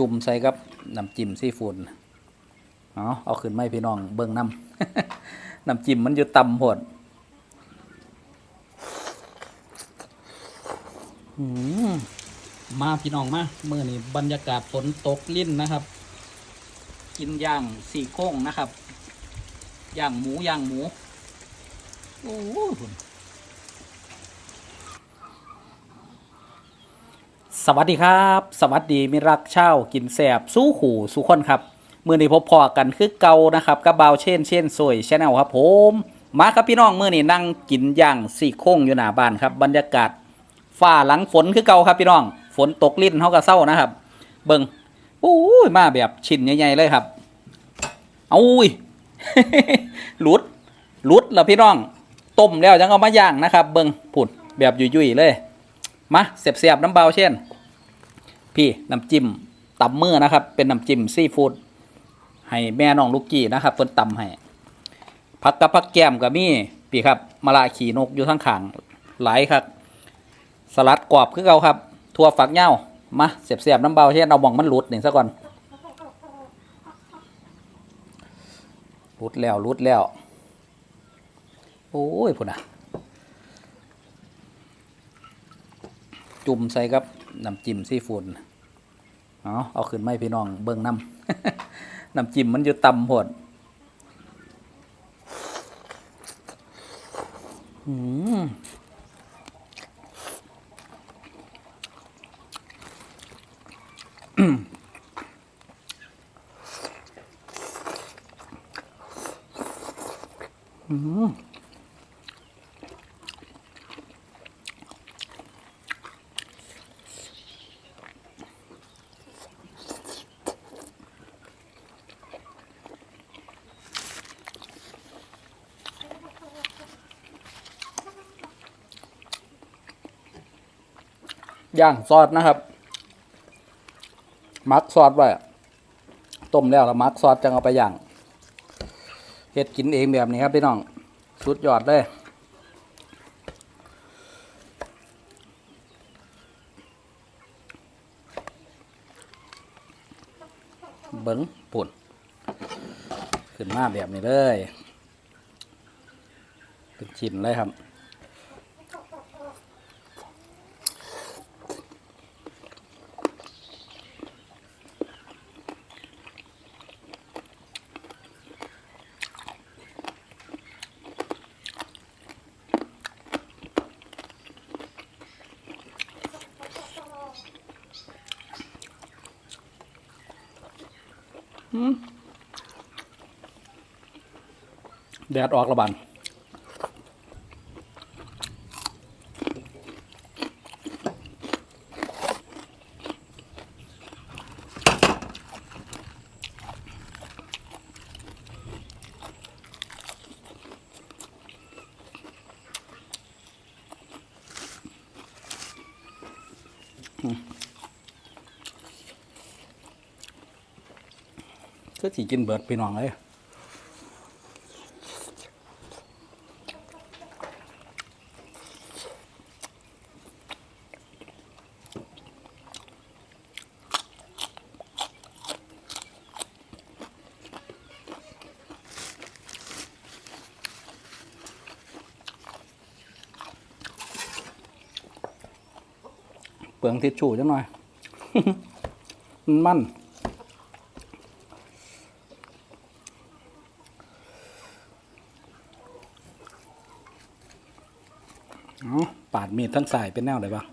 จุ่มใส่กับน้ำจิ้มซีฟู้ดเอาเอาขึ้นไม่พี่น้องเบิ่งน้ำน้ำจิ้มมันอยู่ต่ำโพดอืมาพี่น้องมาเมื่อนี้บรรยากาศฝนตกลิ้นนะครับ กินย่างสี่โค้งนะครับย่างหมูย่างหมูโอ้โห สวัสดีครับ สวัสดีมิรักเช่ากินแสบสู้ขู่สู้คนครับมือนี้พบพอกันคือเก่านะครับกับบาวเช่นเช่นสวยชแนลครับผมมาครับพี่น้องมือนี้นั่งกินย่างสี่โค้งอยู่หน้าบ้านครับบรรยากาศฝ้าหลังฝนคือเก่าครับพี่น้อง ฝนตกลิ้นเฮาก็เศร้านะครับ เบิงโอ้ยมาแบบชิ้นใหญ่ๆเลยครับเอาอุ้ยหลุดหลุดแล้วพี่น้องต้มแล้วยังเอามาย่างนะครับ เบิงผุดแบบยุ่ยๆเลยมาเสียบๆน้ำเบาเช่น พี่น้ำจิ้มตำมือนะครับ เป็นน้ำจิ้มซีฟู้ดให้แม่น้องลูกกี้นะครับเพิ่นตำให้ผักกับผักแก้มกับมี่พี่ครับมะละขี่นกอยู่ทั้งขางหลายครับ สลัดกรอบคือเก่าครับทั่วฝักเหย้ามาเสียบๆน้ำเบาเช่นเอาหม่องมันหลุดหนึ่งซะก่อนหลุดแล้วหลุดแล้ว โอ้ยพุ่นอะ จุ่มใส่กับน้ำจิ้มซีฟู้ด เอาเอาขึ้นไม่พี่น้องเบิ่งน้ำน้ำจิ้มมันอยู่ต่ำโพดอืมอืม ย่างซอสนะครับ มักซอสไว้ต้มแล้วแล้วมักซอสจังเอาไปย่างเฮ็ดกินเองแบบนี้ครับพี่น้อง สุดยอดเลยเบิ้งปุ่น ขึ้นมาแบบนี้เลย เป็นชิ้นเลยครับ แดดออกระบา ก็สิกินเบิดพี่น้องเลยเปลืองทิชชู่จังหน่อย มันมันเอาปาดมีด ทั้งสายเป็นแนวไหนบ้าง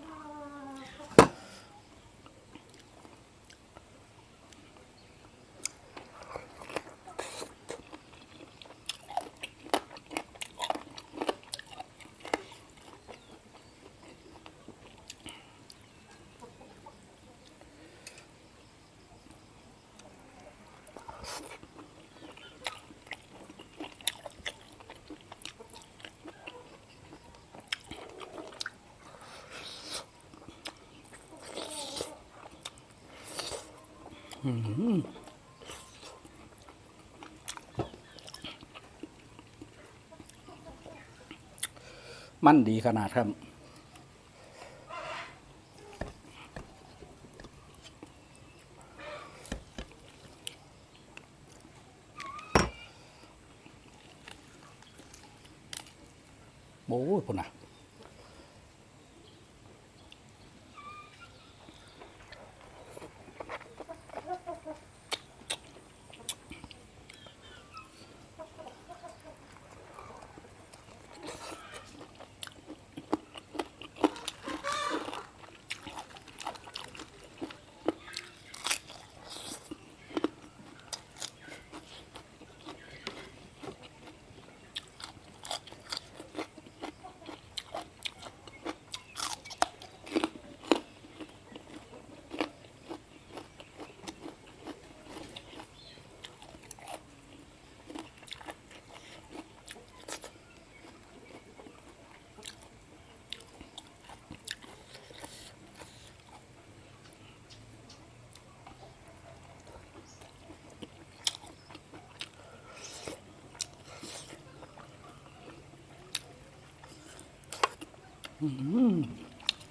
มั่นดีขนาดครับ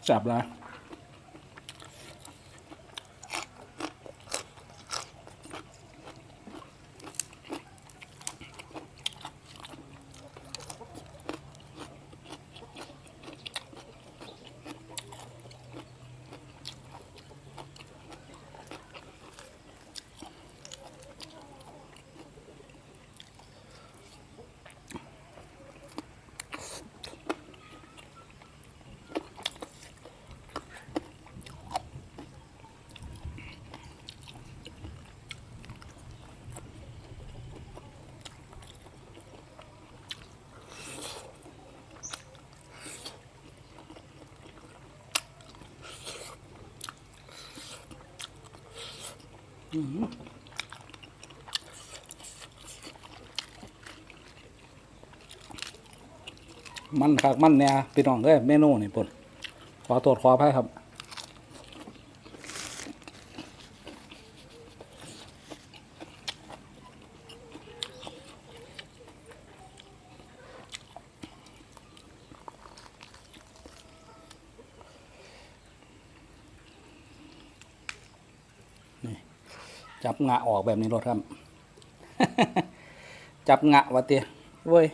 จับละ มันคักมันเนี่ยพี่น้องเอ้ยเมนูนี่ปุ่นขอตรวจขอไปครับ จับงะออกแบบนี้รถครับ จับงะวะเตียเว้ย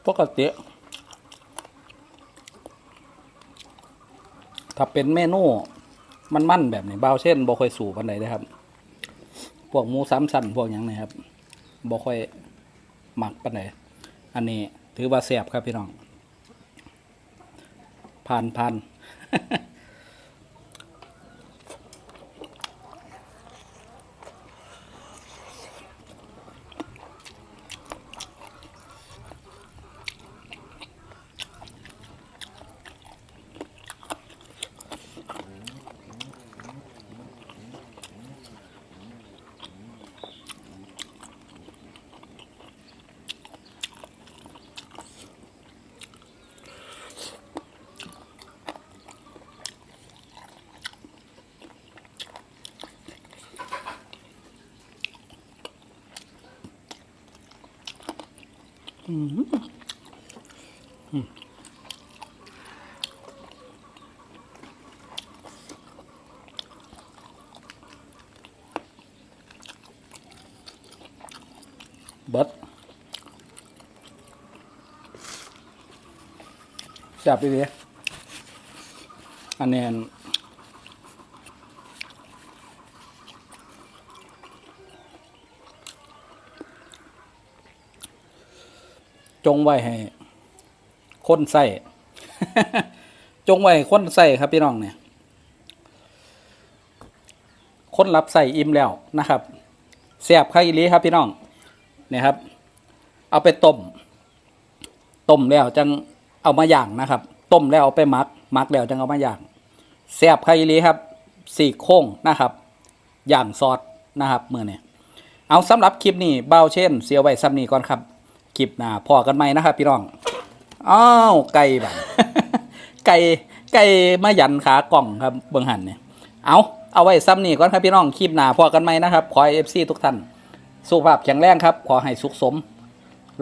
ป กติ ถ้าเป็นเมนูมันมั่นแบบนี้เบาเช่นบ่ค่อยสูบอันใดนะครับ พวกหมูสามชั้นพวกอย่างนี้ครับบ่ค่อยหมักปันใดอันนี้ถือว่าแสบครับพี่น้องผ่านผ่าน บัดจับไปเลยอันนี้ จงไว้ให้คนใส่จงไว้ให้คนใส่ครับพี่น้องเนี่ย คนรับใส่อิ่มแล้วนะครับแซ่บข้าวอีลีครับพี่น้องเนี่ยครับ เอาไปต้มต้มแล้วจังเอามาย่างนะครับต้มแล้วเอาไปหมักหมักแล้วจังเอามาย่างแซ่บข้าวอีลีครับสี่โค้งนะครับย่างซอสนะครับเมื่อเนี่ยเอาสำหรับคลิปนี้เบาเช่น เสียไว้ซ้ำนี้ก่อนครับ ลิปหน้าพอกันไหมนะครับพี่น้องอ้าวไก่แบบไก่ไก่มายันขากล่องครับเบื้องหันเนี่ยเอาเอาไว้ซ้ำนี่ก่อนครับพี่น้องคลิปหน้าพอกันไหมนะครับขอเอฟซีทุกท่านสุขภาพแข็งแรงครับ ขอให้สุขสม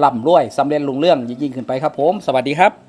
ล่ำรวยสำเร็จลุงเรื่องยิ่งขึ้นไปครับผม สวัสดีครับ